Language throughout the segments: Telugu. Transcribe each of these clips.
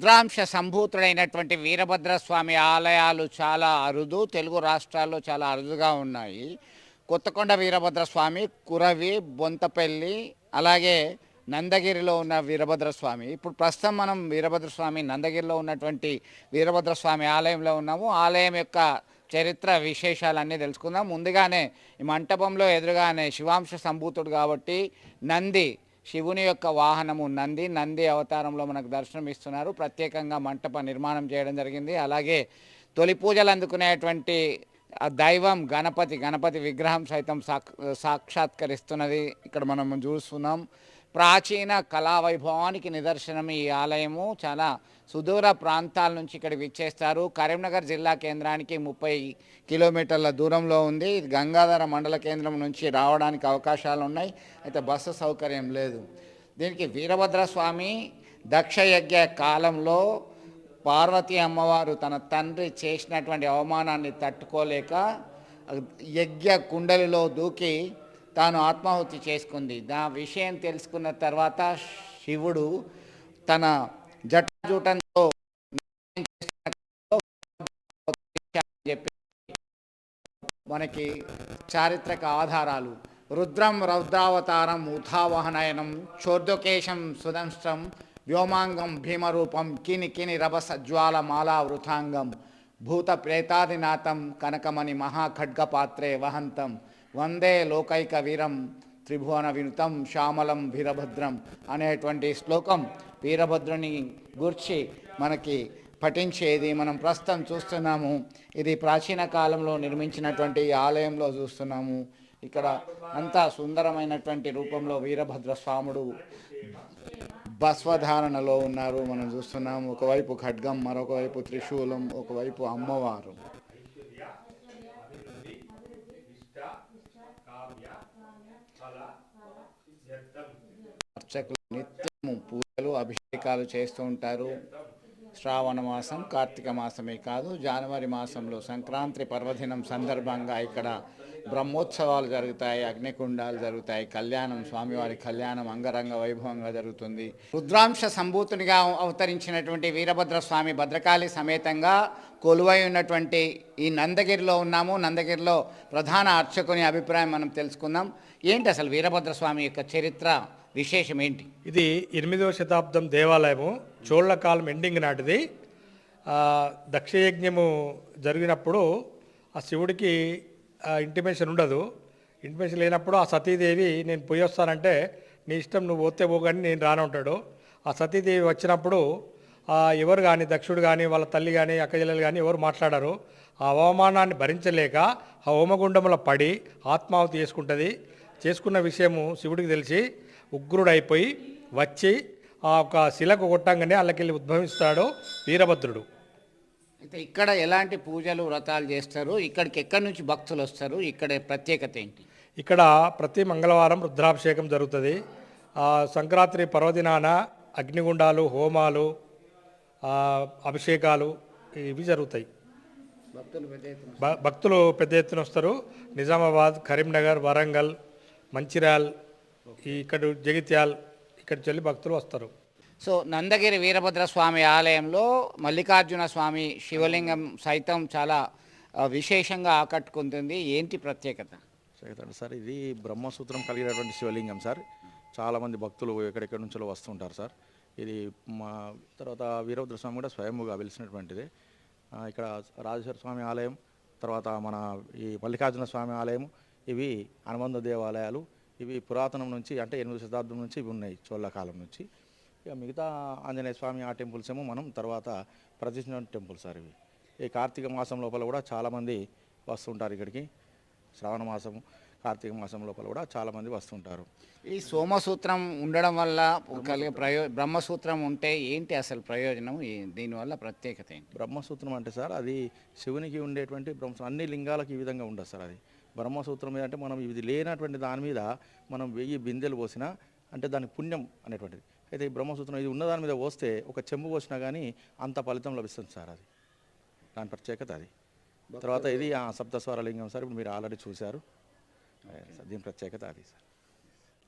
రుద్రాంశ సంభూతుడైనటువంటి వీరభద్రస్వామి ఆలయాలు చాలా అరుదు తెలుగు రాష్ట్రాల్లో చాలా అరుదుగా ఉన్నాయి. కొత్తకొండ వీరభద్రస్వామి కురవి బొంతపల్లి అలాగే నందగిరిలో ఉన్న వీరభద్రస్వామి. ఇప్పుడు ప్రస్తుతం మనం వీరభద్రస్వామి నందగిరిలో ఉన్నటువంటి వీరభద్రస్వామి ఆలయంలో ఉన్నాము. ఆలయం యొక్క చరిత్ర విశేషాలన్నీ తెలుసుకుందాం. ముందుగానే ఈ మంటపంలో ఎదురుగానే శివాంశ సంభూతుడు కాబట్టి నంది శివుని యొక్క వాహనము నంది నంది అవతారంలో మనకు దర్శనం ఇస్తున్నారు. ప్రత్యేకంగా మంటప నిర్మాణం చేయడం జరిగింది. అలాగే తొలి పూజలు అందుకునేటువంటి దైవం గణపతి గణపతి విగ్రహం సైతం సాక్ సాక్షాత్కరిస్తున్నది. ఇక్కడ మనం చూస్తున్నాం. ప్రాచీన కళా వైభవానికి నిదర్శనం ఈ ఆలయము. చాలా సుదూర ప్రాంతాల నుంచి ఇక్కడ విచ్చేస్తారు. కరీంనగర్ జిల్లా కేంద్రానికి ముప్పై కిలోమీటర్ల దూరంలో ఉంది. ఇది గంగాధర మండల కేంద్రం నుంచి రావడానికి అవకాశాలు ఉన్నాయి. అయితే బస్సు సౌకర్యం లేదు. దీనికి వీరభద్రస్వామి దక్షయజ్ఞ కాలంలో పార్వతీ అమ్మవారు తన తండ్రి చేసినటువంటి అవమానాన్ని తట్టుకోలేక యజ్ఞ కుండలిలో దూకి తాను ఆత్మాహుతి చేసుకుంది. దా విషయం తెలుసుకున్న తర్వాత శివుడు తన జటాజూటంతో చెప్పి మనకి చారిత్రక ఆధారాలు. రుద్రం రౌద్రావతారం ఉథావహనయనం చోర్దకేశం సుదంష్టం వ్యోమాంగం భీమరూపం కిని కిని రభస జ్వాల మాలా వృథాంగం భూత ప్రేతాదినాథం కనకమణి మహాఖడ్గపాత్రే వహంతం వందే లోకైక వీరం త్రిభువన వినుతం శ్యామలం వీరభద్రం అనేటువంటి శ్లోకం వీరభద్రుని గూర్చి మనకి పఠించేది మనం ప్రస్తుతం చూస్తున్నాము. ఇది ప్రాచీన కాలంలో నిర్మించినటువంటి ఆలయంలో చూస్తున్నాము. ఇక్కడ అంతా సుందరమైనటువంటి రూపంలో వీరభద్ర స్వాముడు భస్వధారణలో ఉన్నారు. మనం చూస్తున్నాము. ఒకవైపు ఖడ్గం మరొకవైపు త్రిశూలం ఒకవైపు అమ్మవారు. అర్చకులు నిత్యము పూజలు అభిషేకాలు చేస్తూ ఉంటారు. శ్రావణ మాసం కార్తీక మాసమే కాదు జనవరి మాసంలో సంక్రాంతి పర్వదినం సందర్భంగా ఇక్కడ బ్రహ్మోత్సవాలు జరుగుతాయి అగ్నికుండాలు జరుగుతాయి కళ్యాణం స్వామివారి కళ్యాణం అంగరంగ వైభవంగా జరుగుతుంది. రుద్రాంశ సంభూతునిగా అవతరించినటువంటి వీరభద్ర స్వామి భద్రకాళి సమేతంగా కొలువై ఉన్నటువంటి ఈ నందగిరిలో ఉన్నాము. నందగిరిలో ప్రధాన అర్చకుని అభిప్రాయం మనం తెలుసుకుందాం. ఏంటి అసలు వీరభద్ర స్వామి యొక్క చరిత్ర? విశేషం ఏంటి ఇది ఎనిమిదవ శతాబ్దం దేవాలయము. చోళ్ళ కాలం ఎండింగ్ నాటిది. దక్షయజ్ఞము జరిగినప్పుడు ఆ శివుడికి ఇంటిమేషన్ ఉండదు. ఇంటిమేషన్ లేనప్పుడు ఆ సతీదేవి నేను పోయి వస్తానంటే నీ ఇష్టం నువ్వు పోతే పోగాని నేను రానుంటాడు ఆ సతీదేవి వచ్చినప్పుడు ఆ, ఎవరు కానీ దక్షుడు కానీ వాళ్ళ తల్లి కానీ అక్కజల్లెలు కానీ ఎవరు మాట్లాడారు. ఆ అవమానాన్ని భరించలేక ఆ హోమగుండంలో పడి ఆత్మాహుతి చేసుకుంటుంది. చేసుకున్న విషయము శివుడికి తెలిసి ఉగ్రుడైపోయి వచ్చి ఆ ఒక శిలకు కొట్టంగానే వాళ్ళకెళ్ళి ఉద్భవిస్తాడు వీరభద్రుడు. అయితే ఇక్కడ ఎలాంటి పూజలు వ్రతాలు చేస్తారు? ఇక్కడికి ఎక్కడి నుంచి భక్తులు వస్తారు? ఇక్కడ ప్రత్యేకత ఏంటి? ఇక్కడ ప్రతి మంగళవారం రుద్రాభిషేకం జరుగుతుంది. సంక్రాంతి పర్వదినాన అగ్నిగుండాలు హోమాలు అభిషేకాలు ఇవి జరుగుతాయి. భక్తులు పెద్ద ఎత్తున భ- భక్తులు పెద్ద ఎత్తున వస్తారు. నిజామాబాద్ కరీంనగర్ వరంగల్ మంచిర్యాల్ ఇక్కడ జగిత్యాల్ ఇక్కడికి వెళ్ళి భక్తులు వస్తారు. సో నందగిరి వీరభద్ర స్వామి ఆలయంలో మల్లికార్జున స్వామి శివలింగం సైతం చాలా విశేషంగా ఆకట్టుకుంటుంది. ఏంటి ప్రత్యేకత? సార్ ఇది బ్రహ్మసూత్రం కలిగినటువంటి శివలింగం సార్. చాలామంది భక్తులు ఎక్కడెక్కడి నుంచో వస్తుంటారు సార్. ఇది మా తర్వాత వీరభద్ర స్వామి కూడా స్వయంగా వెలిసినటువంటిది. ఇక్కడ రాజేశ్వర స్వామి ఆలయం తర్వాత మన ఈ మల్లికార్జున స్వామి ఆలయం ఇవి హనుమంత దేవాలయాలు ఇవి పురాతనం నుంచి అంటే ఎనిమిది శతాబ్దం నుంచి ఇవి ఉన్నాయి చోళ్ళ కాలం నుంచి. ఇక మిగతా ఆంజనేయ స్వామి ఆ టెంపుల్స్ ఏమో మనం తర్వాత ప్రతిష్ఠించిన టెంపుల్ సార్ ఇవి. ఈ కార్తీక మాసం లోపల కూడా చాలామంది వస్తుంటారు ఇక్కడికి. శ్రావణ మాసం కార్తీక మాసం లోపల కూడా చాలామంది వస్తుంటారు. ఈ సోమసూత్రం ఉండడం వల్ల కలిగే ప్రయో బ్రహ్మసూత్రం ఉంటే ఏంటి అసలు ప్రయోజనం? దీనివల్ల ప్రత్యేకత ఏంటి? బ్రహ్మసూత్రం అంటే సార్ అది శివునికి ఉండేటువంటి బ్రహ్మ అన్ని లింగాలకు ఈ విధంగా ఉండదు సార్ అది. బ్రహ్మసూత్రం మీద అంటే మనం ఇది లేనటువంటి దాని మీద మనం వెయ్యి బిందెలు పోసినా అంటే దాని పుణ్యం అనేటువంటిది. అయితే ఈ బ్రహ్మసూత్రం ఇది ఉన్న దాని మీద పోస్తే ఒక చెంబు పోసినా కానీ అంత ఫలితం లభిస్తుంది సార్ అది. దాని ప్రత్యేకత అది. తర్వాత ఇది ఆ సప్తస్వరలింగం సార్ ఇప్పుడు మీరు ఆల్రెడీ చూశారు. దీని ప్రత్యేకత అది సార్.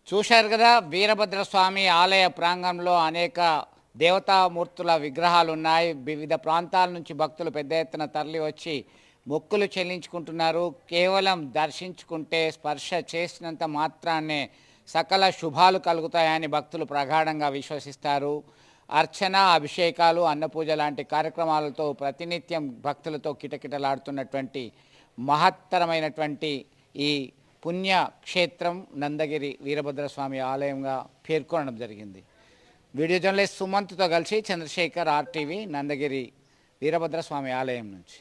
చూశారు కదా వీరభద్ర స్వామి ఆలయ ప్రాంగణంలో అనేక దేవతామూర్తుల విగ్రహాలు ఉన్నాయి. వివిధ ప్రాంతాల నుంచి భక్తులు పెద్ద ఎత్తున తరలి వచ్చి మొక్కులు చెల్లించుకుంటున్నారు. కేవలం దర్శించుకుంటే స్పర్శ చేసినంత మాత్రాన్నే సకల శుభాలు కలుగుతాయని భక్తులు ప్రగాఢంగా విశ్వసిస్తారు. అర్చన అభిషేకాలు అన్నపూజ లాంటి కార్యక్రమాలతో ప్రతినిత్యం భక్తులతో కిటకిటలాడుతున్నటువంటి మహత్తరమైనటువంటి ఈ పుణ్యక్షేత్రం నందగిరి వీరభద్రస్వామి ఆలయంగా పేర్కొనడం జరిగింది. వీడియో జర్నలిస్ట్ సుమంత్తో కలిసి చంద్రశేఖర్ ఆర్టీవీ నందగిరి వీరభద్రస్వామి ఆలయం నుంచి.